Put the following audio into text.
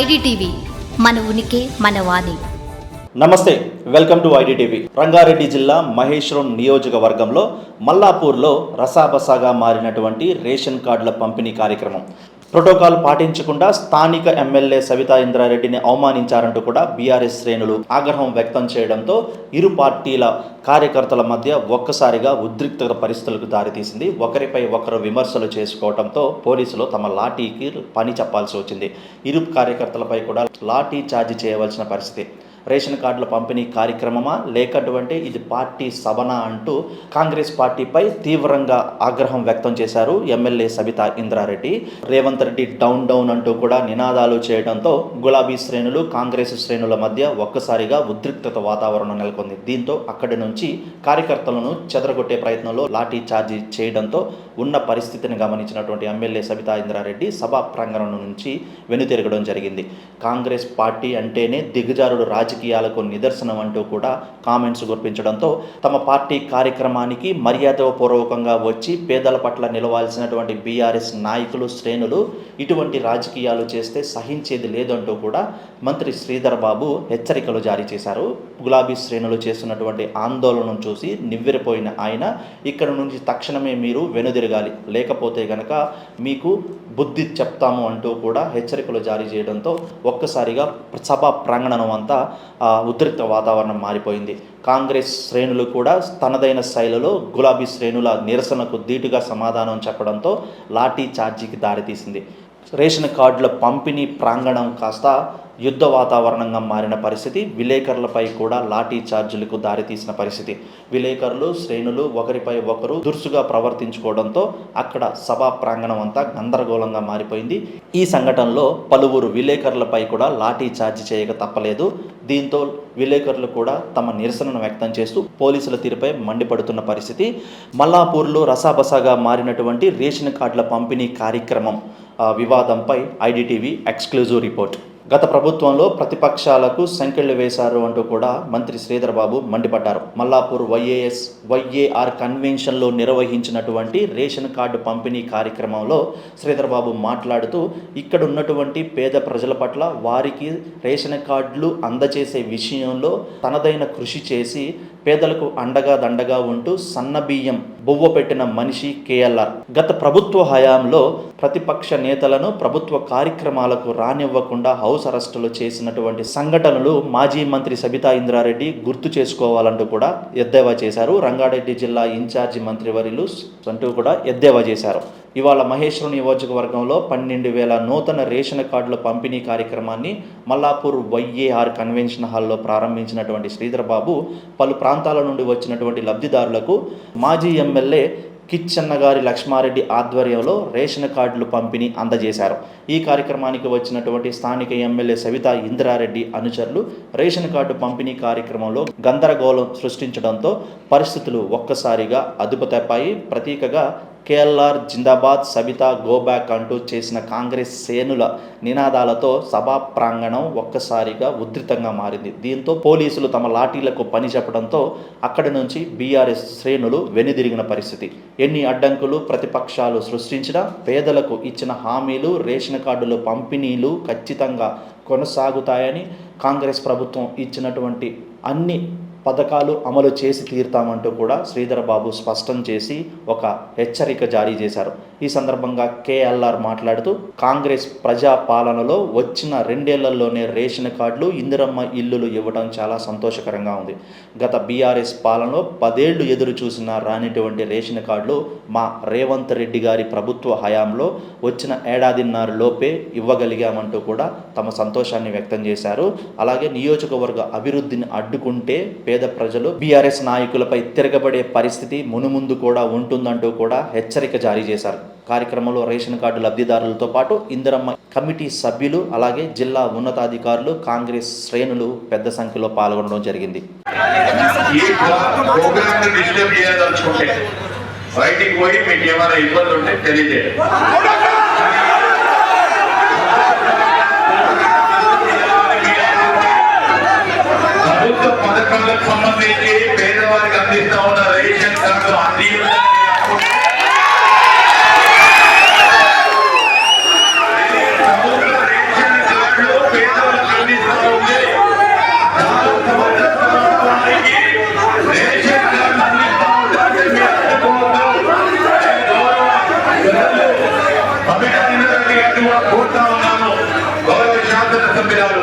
IDTV మన ఉనికి మన వాణి. నమస్తే వెల్కమ్ టు ఐడిటీవీ. రంగారెడ్డి జిల్లా మహేశ్వరం నియోజకవర్గంలో మల్లాపూర్లో రసాబసాగా మారినటువంటి రేషన్ కార్డుల పంపిణీ కార్యక్రమం. ప్రోటోకాల్ పాటించకుండా స్థానిక ఎమ్మెల్యే సవితా ఇంద్రారెడ్డిని అవమానించారంటూ కూడా బీఆర్ఎస్ శ్రేణులు ఆగ్రహం వ్యక్తం చేయడంతో ఇరు పార్టీల కార్యకర్తల మధ్య ఒక్కసారిగా ఉద్రిక్త పరిస్థితులకు దారితీసింది. ఒకరిపై ఒకరు విమర్శలు చేసుకోవడంతో పోలీసులు తమ లాఠీకి పని చెప్పాల్సి వచ్చింది. ఇరు కార్యకర్తలపై కూడా లాఠీ ఛార్జ్ చేయవలసిన పరిస్థితి రేషన్ కార్డుల పంపిణీ కార్యక్రమమా? లేకటువంటి ఇది పార్టీ సభనా అంటూ కాంగ్రెస్ పార్టీపై తీవ్రంగా ఆగ్రహం వ్యక్తం చేశారు MLA Sabitha Indra Reddy. Revanth Reddy down down అంటూ కూడా నినాదాలు చేయడంతో గులాబీ శ్రేణులు కాంగ్రెస్ శ్రేణుల మధ్య ఒక్కసారిగా ఉద్రిక్తత వాతావరణం నెలకొంది. దీంతో అక్కడి నుంచి కార్యకర్తలను చెదరగొట్టే ప్రయత్నంలో లాఠీ చార్జీ చేయడంతో ఉన్న పరిస్థితిని గమనించినటువంటి ఎమ్మెల్యే సబితా ఇంద్రారెడ్డి సభా ప్రాంగణం నుంచి వెనుతిరగడం జరిగింది. కాంగ్రెస్ పార్టీ అంటేనే దిగజారుడు రాజకీయాలకు నిదర్శనం అంటూ కూడా కామెంట్స్ గుర్పించడంతో తమ పార్టీ కార్యక్రమానికి మర్యాదపూర్వకంగా వచ్చి పేదల పట్ల నిలవాల్సినటువంటి బీఆర్ఎస్ నాయకులు శ్రేణులు ఇటువంటి రాజకీయాలు చేస్తే సహించేది లేదంటూ కూడా మంత్రి శ్రీధర్ బాబు హెచ్చరికలు జారీ చేశారు. గులాబీ శ్రేణులు చేస్తున్నటువంటి ఆందోళనను చూసి నివ్వెరపోయిన ఆయన ఇక్కడ నుంచి తక్షణమే మీరు వెనుదిరగాలి. లేకపోతే గనక మీకు బుద్ధి చెప్తాము అంటూ కూడా హెచ్చరికలు జారీ చేయడంతో ఒక్కసారిగా సభ ప్రాంగణం అంతా ఉద్రిక్త వాతావరణం మారిపోయింది. కాంగ్రెస్ శ్రేణులు కూడా తనదైన శైలిలో గులాబీ శ్రేణుల నిరసనకు ధీటుగా సమాధానం చెప్పడంతో లాఠీ చార్జీకి దారితీసింది. రేషన్ కార్డుల పంపిణీ ప్రాంగణం కాస్త యుద్ధ వాతావరణంగా మారిన పరిస్థితి విలేకరులపై కూడా లాఠీ చార్జీలకు దారితీసిన పరిస్థితి. విలేకరులు శ్రేణులు ఒకరిపై ఒకరు దురుసుగా ప్రవర్తించుకోవడంతో అక్కడ సభా ప్రాంగణం అంతా గందరగోళంగా మారిపోయింది. ఈ సంఘటనలో పలువురు విలేకరులపై కూడా లాఠీ చార్జీ చేయక తప్పలేదు. దీంతో విలేకరులు కూడా తమ నిరసనను వ్యక్తం చేస్తూ పోలీసుల తీరుపై మండిపడుతున్న పరిస్థితి. మల్లాపూర్లో రసాబసాగా మారినటువంటి రేషన్ కార్డుల పంపిణీ కార్యక్రమం వివాదంపై ఐడిటీవీ ఎక్స్క్లూజివ్ రిపోర్ట్. గత ప్రభుత్వంలో ప్రతిపక్షాలకు సంకెళ్ళు వేశారు అంటూ కూడా మంత్రి శ్రీధర్ బాబు మండిపడ్డారు. మల్లాపూర్ వైఏఎస్ వైఏఆర్ కన్వెన్షన్లో నిర్వహించినటువంటి రేషన్ కార్డు పంపిణీ కార్యక్రమంలో శ్రీధర్ బాబు మాట్లాడుతూ ఇక్కడ ఉన్నటువంటి పేద ప్రజల పట్ల వారికి రేషన్ కార్డులు అందజేసే విషయంలో తనదైన కృషి చేసి పేదలకు అండగా దండగా ఉంటూ సన్నబియ్యం బొవ్వ పెట్టిన మనిషి కేఎల్ఆర్. గత ప్రభుత్వ హయాంలో ప్రతిపక్ష నేతలను ప్రభుత్వ కార్యక్రమాలకు రానివ్వకుండా హౌస్ అరెస్టులు చేసినటువంటి సంఘటనలు మాజీ మంత్రి సబితా ఇంద్రారెడ్డి గుర్తు చేసుకోవాలంటూ కూడా ఎద్దేవా చేశారు. రంగారెడ్డి జిల్లా ఇన్ఛార్జి మంత్రివర్యులు అంటూ కూడా ఎద్దేవా చేశారు. ఇవాళ మహేశ్వరం నియోజకవర్గంలో పన్నెండు వేల నూతన రేషన్ కార్డుల పంపిణీ కార్యక్రమాన్ని మల్లాపూర్ వైఏఆర్ కన్వెన్షన్ హాల్లో ప్రారంభించినటువంటి శ్రీధర్ బాబు పలు ప్రాంతాల నుండి వచ్చినటువంటి లబ్ధిదారులకు మాజీ ఎం ఎమ్మెల్యే కిచ్చన్న గారి లక్ష్మారెడ్డి ఆధ్వర్యంలో రేషన్ కార్డులు పంపిణీ అందజేశారు. ఈ కార్యక్రమానికి వచ్చినటువంటి స్థానిక ఎమ్మెల్యే సవిత ఇందిరారెడ్డి అనుచరులు రేషన్ కార్డు పంపిణీ కార్యక్రమంలో గందరగోళం సృష్టించడంతో పరిస్థితులు ఒక్కసారిగా అదుపుతెప్పాయి. ప్రతీకగా కేఎల్ఆర్ జిందాబాద్ సబితా గోబ్యాక్ అంటూ చేసిన కాంగ్రెస్ శ్రేణుల నినాదాలతో సభా ప్రాంగణం ఒక్కసారిగా ఉధృతంగా మారింది. దీంతో పోలీసులు తమ లాఠీలకు పని చెప్పడంతో అక్కడి నుంచి బీఆర్ఎస్ శ్రేణులు వెనుదిరిగిన పరిస్థితి. ఎన్ని అడ్డంకులు ప్రతిపక్షాలు సృష్టించినా పేదలకు ఇచ్చిన హామీలు రేషన్ కార్డులు పంపిణీలు ఖచ్చితంగా కొనసాగుతాయని కాంగ్రెస్ ప్రభుత్వం ఇచ్చినటువంటి అన్ని పథకాలు అమలు చేసి తీరుతామంటూ కూడా శ్రీధర్ బాబు స్పష్టం చేసి ఒక హెచ్చరిక జారీ చేశారు. ఈ సందర్భంగా కేఎల్ఆర్ మాట్లాడుతూ కాంగ్రెస్ ప్రజా పాలనలో వచ్చిన రెండేళ్ళలోనే రేషన్ కార్డులు ఇందిరమ్మ ఇల్లులు ఇవ్వడం చాలా సంతోషకరంగా ఉంది. గత బీఆర్ఎస్ పాలనలో పదేళ్ళు ఎదురు చూసిన రానిటువంటి రేషన్ కార్డులు మా రేవంత్ రెడ్డి గారి ప్రభుత్వ హయాంలో వచ్చిన ఏడాదిన్నర లోపే ఇవ్వగలిగామంటూ కూడా తమ సంతోషాన్ని వ్యక్తం చేశారు. అలాగే నియోజకవర్గ అభివృద్ధిని అడ్డుకుంటే పేద ప్రజలు బీఆర్ఎస్ నాయకులపై తిరగబడే పరిస్థితి మునుముందు కూడా ఉంటుందంటూ కూడా హెచ్చరిక జారీ చేశారు. కార్యక్రమంలో రేషన్ కార్డు లబ్ధిదారులతో పాటు ఇందిరమ్మ కమిటీ సభ్యులు అలాగే జిల్లా ఉన్నతాధికారులు కాంగ్రెస్ శ్రేణులు పెద్ద సంఖ్యలో పాల్గొనడం జరిగింది. రైటింగ్ పోయి మీకు ఏమైనా ఇబ్బంది ఉంటే తెలియజేయండి. సంబంధించి పేదవారికి అందిస్తా ఉన్న రేషన్ కార్డు అంది అభినందనలు కోరుతా ఉన్నాను. గౌరవ శాసన సభ్యురాలు